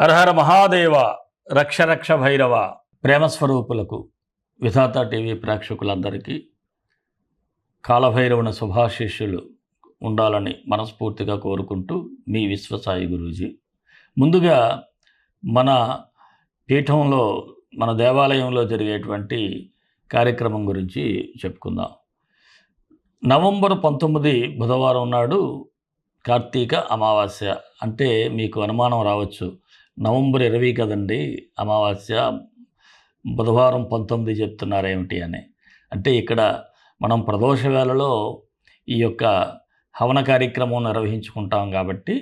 హరహర మహాదేవ రక్ష రక్ష భైరవ ప్రేమస్వరూపులకు విధాత టీవీ ప్రేక్షకులందరికీ కాలభైరవుని శుభాశిష్యులు ఉండాలని మనస్ఫూర్తిగా కోరుకుంటూ మీ విశ్వసాయి గురూజీ. ముందుగా మన పీఠంలో మన దేవాలయంలో జరిగేటువంటి కార్యక్రమం గురించి చెప్పుకుందాం. నవంబర్ పంతొమ్మిది బుధవారం నాడు కార్తీక అమావాస్య అంటే మీకు అనుమానం రావచ్చు. నవంబర్ ఇరవై కదండి అమావాస్య బుధవారం పంతొమ్మిది చెప్తున్నారేమిటి అని. అంటే ఇక్కడ మనం ప్రదోష వేళలో ఈ యొక్క హవన కార్యక్రమం నిర్వహించుకుంటాం కాబట్టి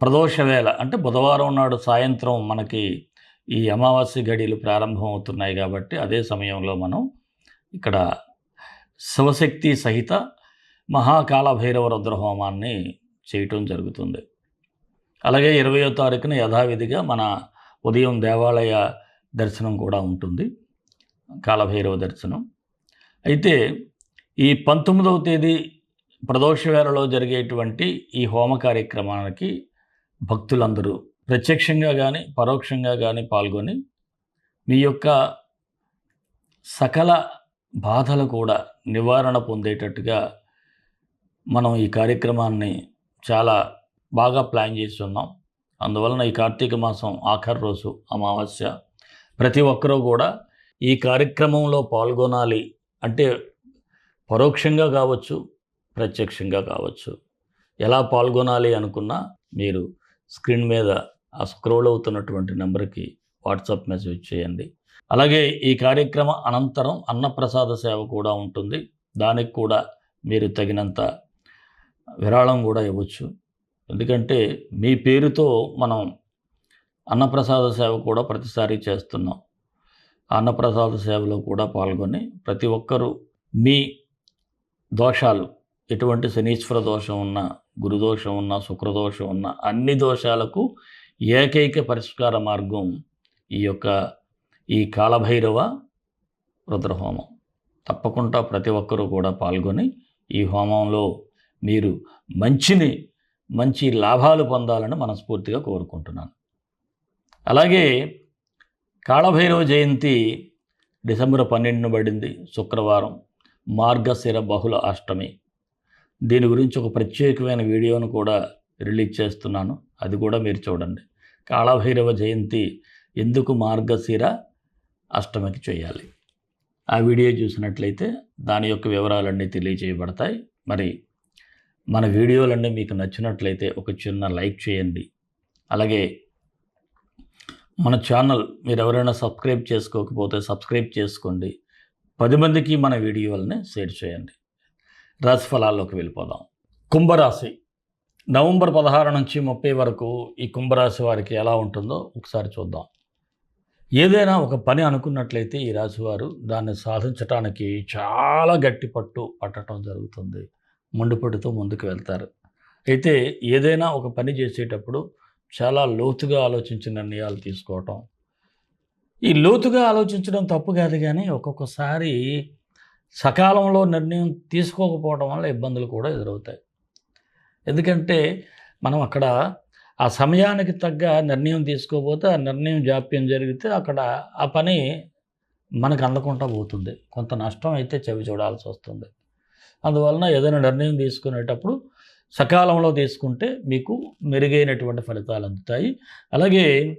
ప్రదోష వేళ అంటే బుధవారం నాడు సాయంత్రం మనకి ఈ అమావాస్య గడియలు ప్రారంభం అవుతున్నాయి కాబట్టి అదే సమయంలో మనం ఇక్కడ శివశక్తి సహిత మహాకాల భైరవ రుద్రహోమాన్ని చేయటం జరుగుతుంది. అలాగే ఇరవయో తారీఖున యథావిధిగా మన ఉదయం దేవాలయ దర్శనం కూడా ఉంటుంది కాలభైరవ దర్శనం. అయితే ఈ పంతొమ్మిదవ తేదీ ప్రదోషవేళలో జరిగేటువంటి ఈ హోమ కార్యక్రమానికి భక్తులందరూ ప్రత్యక్షంగా కానీ పరోక్షంగా కానీ పాల్గొని మీ యొక్క సకల బాధలు కూడా నివారణ పొందేటట్టుగా మనం ఈ కార్యక్రమాన్ని చాలా బాగా ప్లాన్ చేసి ఉన్నాం. అందువలన ఈ కార్తీక మాసం ఆఖరి రోజు అమావాస్య. ప్రతి ఒక్కరూ కూడా ఈ కార్యక్రమంలో పాల్గొనాలి. అంటే పరోక్షంగా కావచ్చు ప్రత్యక్షంగా కావచ్చు. ఎలా పాల్గొనాలి అనుకున్నా మీరు స్క్రీన్ మీద ఆ స్క్రోల్ అవుతున్నటువంటి నెంబర్కి వాట్సాప్ మెసేజ్ చేయండి. అలాగే ఈ కార్యక్రమ అనంతరం అన్నప్రసాద సేవ కూడా ఉంటుంది. దానికి కూడా మీరు తగినంత విరాళం కూడా ఇవ్వచ్చు. ఎందుకంటే మీ పేరుతో మనం అన్నప్రసాద సేవ కూడా ప్రతిసారి చేస్తున్నాం. అన్నప్రసాద సేవలో కూడా పాల్గొని ప్రతి ఒక్కరూ మీ దోషాలు ఎటువంటి శనీశ్వర దోషం ఉన్నా గురుదోషం ఉన్నా శుక్రదోషం ఉన్నా అన్ని దోషాలకు ఏకైక పరిష్కార మార్గం ఈ యొక్క ఈ కాలభైరవ రుద్రహోమం. తప్పకుండా ప్రతి ఒక్కరూ కూడా పాల్గొని ఈ హోమంలో మీరు మంచిని మంచి లాభాలు పొందాలని మనస్ఫూర్తిగా కోరుకుంటున్నాను. అలాగే కాళభైరవ జయంతి డిసెంబర్ పన్నెండున పడింది శుక్రవారం మార్గశిర బహుళ అష్టమి. దీని గురించి ఒక ప్రత్యేకమైన వీడియోను కూడా రిలీజ్ చేస్తున్నాను అది కూడా మీరు చూడండి. కాళభైరవ జయంతి ఎందుకు మార్గశిర అష్టమికి చేయాలి? ఆ వీడియో చూసినట్లయితే దాని యొక్క వివరాలన్నీ తెలియజేయబడతాయి. మరి మన వీడియోలన్నీ మీకు నచ్చినట్లయితే ఒక చిన్న లైక్ చేయండి. అలాగే మన ఛానల్ మీరు ఎవరైనా సబ్స్క్రైబ్ చేసుకోకపోతే సబ్స్క్రైబ్ చేసుకోండి. పది మందికి మన వీడియోలని షేర్ చేయండి. రాశి ఫలాల్లోకి వెళ్ళిపోదాం. కుంభరాశి. నవంబర్ పదహారు నుంచి ముప్పై వరకు ఈ కుంభరాశి వారికి ఎలా ఉంటుందో ఒకసారి చూద్దాం. ఏదైనా ఒక పని అనుకున్నట్లయితే ఈ రాశివారు దాన్ని సాధించటానికి చాలా గట్టి పట్టు పట్టడం జరుగుతుంది. మొండిపట్టుతో ముందుకు వెళ్తారు. అయితే ఏదైనా ఒక పని చేసేటప్పుడు చాలా లోతుగా ఆలోచించి నిర్ణయాలు తీసుకోవటం. ఈ లోతుగా ఆలోచించడం తప్పు కాదు కానీ ఒక్కొక్కసారి సకాలంలో నిర్ణయం తీసుకోకపోవడం వల్ల ఇబ్బందులు కూడా ఎదురవుతాయి. ఎందుకంటే మనం అక్కడ ఆ సమయానికి తగ్గ నిర్ణయం తీసుకోకపోతే ఆ నిర్ణయం జాప్యం జరిగితే అక్కడ ఆ పని మనకు అందకుండా పోతుంది. కొంత నష్టం అయితే చెవి చూడాల్సి వస్తుంది. అందువలన ఏదైనా నిర్ణయం తీసుకునేటప్పుడు సకాలంలో తీసుకుంటే మీకు మెరుగైనటువంటి ఫలితాలు అందుతాయి. అలాగే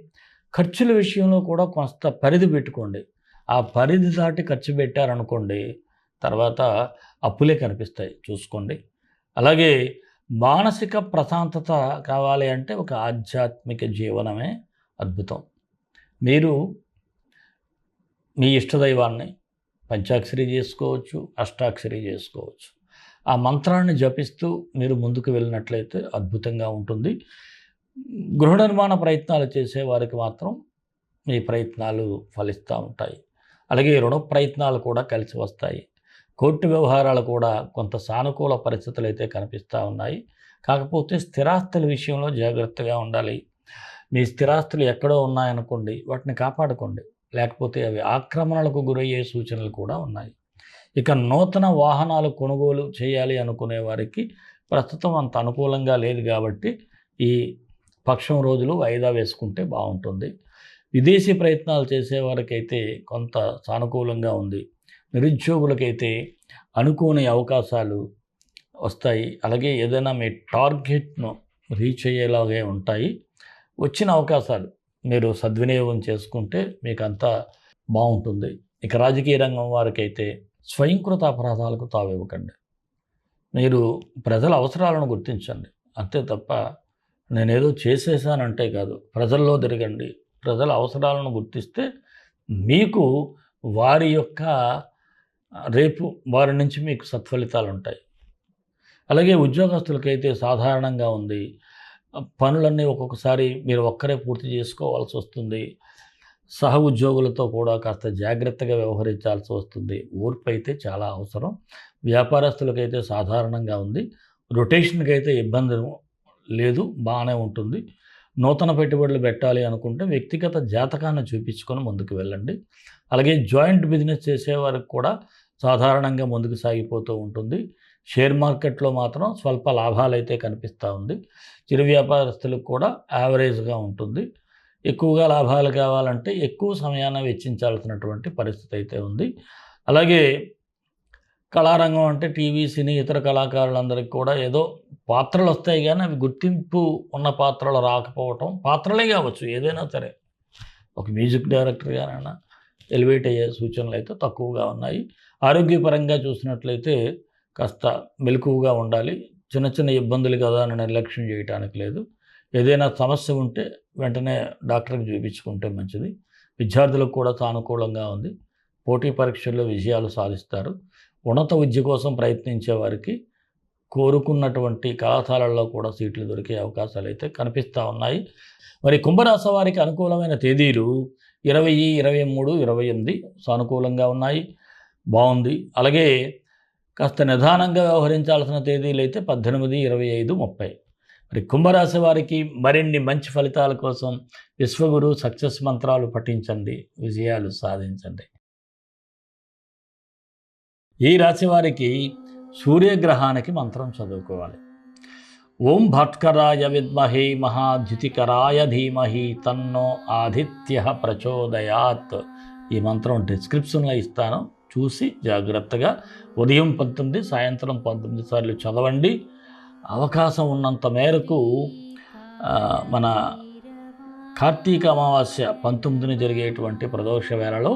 ఖర్చుల విషయంలో కూడా కొంత పరిధి పెట్టుకోండి. ఆ పరిధి దాటి ఖర్చు పెట్టారనుకోండి తర్వాత అప్పులే కనిపిస్తాయి చూసుకోండి. అలాగే మానసిక ప్రశాంతత కావాలి అంటే ఒక ఆధ్యాత్మిక జీవనమే అద్భుతం. మీరు మీ ఇష్టదైవాన్ని పంచాక్షరి చేసుకోవచ్చు అష్టాక్షరి చేసుకోవచ్చు. ఆ మంత్రాన్ని జపిస్తూ మీరు ముందుకు వెళ్ళినట్లయితే అద్భుతంగా ఉంటుంది. గృహ నిర్మాణ ప్రయత్నాలు చేసే వారికి మాత్రం మీ ప్రయత్నాలు ఫలిస్తూ ఉంటాయి. అలాగే రుణ ప్రయత్నాలు కూడా కలిసి వస్తాయి. కోర్టు వ్యవహారాలు కూడా కొంత సానుకూల పరిస్థితులు అయితే కనిపిస్తూ ఉన్నాయి. కాకపోతే స్థిరాస్తుల విషయంలో జాగ్రత్తగా ఉండాలి. మీ స్థిరాస్తులు ఎక్కడో ఉన్నాయనుకోండి వాటిని కాపాడుకోండి. లేకపోతే అవి ఆక్రమణలకు గురయ్యే సూచనలు కూడా ఉన్నాయి. ఇక నూతన వాహనాలు కొనుగోలు చేయాలి అనుకునే వారికి ప్రస్తుతం అంత అనుకూలంగా లేదు కాబట్టి ఈ పక్షం రోజులు వాయిదా వేసుకుంటే బాగుంటుంది. విదేశీ ప్రయత్నాలు చేసేవారికైతే కొంత సానుకూలంగా ఉంది. నిరుద్యోగులకైతే అనుకోని అవకాశాలు వస్తాయి. అలాగే ఏదైనా మీ టార్గెట్ను రీచ్ అయ్యేలాగే ఉంటాయి. వచ్చిన అవకాశాలు మీరు సద్వినియోగం చేసుకుంటే మీకు అంతా బాగుంటుంది. ఇక రాజకీయ రంగం వారికైతే స్వయంకృత అపరాధాలకు తావివ్వకండి. మీరు ప్రజల అవసరాలను గుర్తించండి. అంతే తప్ప నేనేదో చేసేసానంటే కాదు. ప్రజల్లో తిరగండి. ప్రజల అవసరాలను గుర్తిస్తే మీకు వారి యొక్క రేపు వారి నుంచి మీకు సత్ఫలితాలు ఉంటాయి అలాగే ఉద్యోగస్తులకైతే సాధారణంగా ఉంది. పనులన్నీ ఒక్కొక్కసారి మీరు ఒక్కరే పూర్తి చేసుకోవాల్సి వస్తుంది. సహ ఉద్యోగులతో కూడా కాస్త జాగ్రత్తగా వ్యవహరించాల్సి వస్తుంది. ఓర్పు అయితే చాలా అవసరం. వ్యాపారస్తులకైతే సాధారణంగా ఉంది. రొటేషన్కి అయితే ఇబ్బంది లేదు బాగానే ఉంటుంది. నూతన పెట్టుబడులు పెట్టాలి అనుకుంటే వ్యక్తిగత జాతకాన్ని చూపించుకొని ముందుకు వెళ్ళండి. అలాగే జాయింట్ బిజినెస్ చేసేవారికి కూడా సాధారణంగా ముందుకు సాగిపోతూ ఉంటుంది. షేర్ మార్కెట్లో మాత్రం స్వల్ప లాభాలు అయితే కనిపిస్తూ ఉంది. చిరు వ్యాపారస్తులకు కూడా యావరేజ్గా ఉంటుంది. ఎక్కువగా లాభాలు కావాలంటే ఎక్కువ సమయాన్ని వెచ్చించాల్సినటువంటి పరిస్థితి అయితే ఉంది. అలాగే కళారంగం అంటే టీవీ సినీ ఇతర కళాకారులందరికీ కూడా ఏదో పాత్రలు వస్తాయి కానీ అవి గుర్తింపు ఉన్న పాత్రలు రాకపోవటం పాత్రలే కావచ్చు ఏదైనా సరే. ఒక మ్యూజిక్ డైరెక్టర్ గారైనా ఎలివేట్ అయ్యే సూచనలు అయితే తక్కువగా ఉన్నాయి. ఆరోగ్యపరంగా చూసినట్లయితే కాస్త మెలకువగా ఉండాలి. చిన్న చిన్న ఇబ్బందులు కదా అని నిర్లక్ష్యం చేయడానికి లేదు. ఏదైనా సమస్య ఉంటే వెంటనే డాక్టర్కి చూపించుకుంటే మంచిది. విద్యార్థులకు కూడా సానుకూలంగా ఉంది. పోటీ పరీక్షల్లో విజయాలు సాధిస్తారు. ఉన్నత విద్య కోసం ప్రయత్నించే వారికి కోరుకున్నటువంటి కళాశాలల్లో కూడా సీట్లు దొరికే అవకాశాలు అయితే కనిపిస్తూ ఉన్నాయి. మరి కుంభరాశి వారికి అనుకూలమైన తేదీలు ఇరవై ఇరవై మూడు ఇరవై ఎనిమిది సానుకూలంగా ఉన్నాయి. బాగుంది. అలాగే కాస్త నిదానంగా వ్యవహరించాల్సిన తేదీలు అయితే పద్దెనిమిది ఇరవై ఐదు ముప్పై. మరి కుంభరాశి వారికి మరిన్ని మంచి ఫలితాల కోసం విశ్వగురు సక్సెస్ మంత్రాలు పఠించండి విజయాలు సాధించండి. ఈ రాశి వారికి సూర్యగ్రహానికి మంత్రం చదువుకోవాలి. ఓం భట్కరాయ విద్మహే మహాద్యుతికరాయ ధీమహి తన్నో ఆదిత్య ప్రచోదయాత్. ఈ మంత్రం డిస్క్రిప్షన్లో ఇస్తాను. చూసి జాగ్రత్తగా ఉదయం పంతొమ్మిది సాయంత్రం పంతొమ్మిది సార్లు చదవండి. అవకాశం ఉన్నంత మేరకు మన కార్తీక అమావాస్య పంతొమ్మిదిని జరిగేటువంటి ప్రదోష వేళలో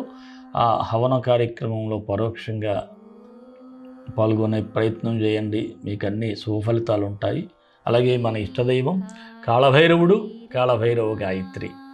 ఆ హవన కార్యక్రమంలో పరోక్షంగా పాల్గొనే ప్రయత్నం చేయండి. మీకు అన్ని సుఫలితాలు ఉంటాయి అలాగే మన ఇష్టదైవం కాళభైరవుడు కాళభైరవ గాయత్రి.